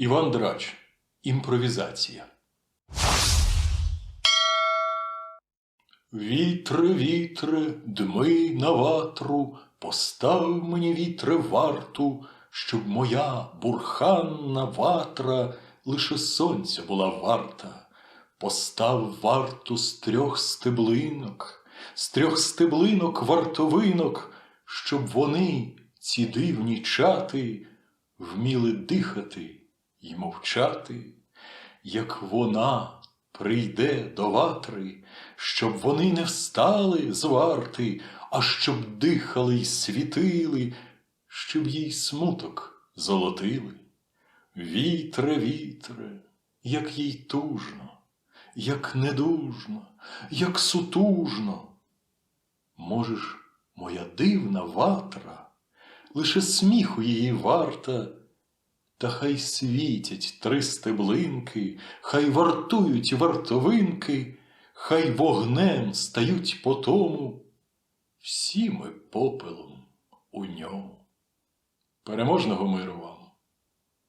Іван Драч. Імпровізація. Вітре, вітре, дми на ватру, постав мені вітре варту, щоб моя бурханна ватра лише сонця була варта. Постав варту з трьох стеблинок, з трьох стеблинок вартовинок, щоб вони, ці дивні чати, вміли дихати й мовчати, як вона прийде до ватри, щоб вони не встали з варти, а щоб дихали й світили, щоб їй смуток золотили. Вітре, вітре, як їй тужно, як недужно, як сутужно. Можеш, моя дивна ватра, лише сміху її варта, та хай світять три стеблинки, хай вартують вартовинки, хай вогнем стають по тому, всі ми попелом у ньому. Переможного миру вам!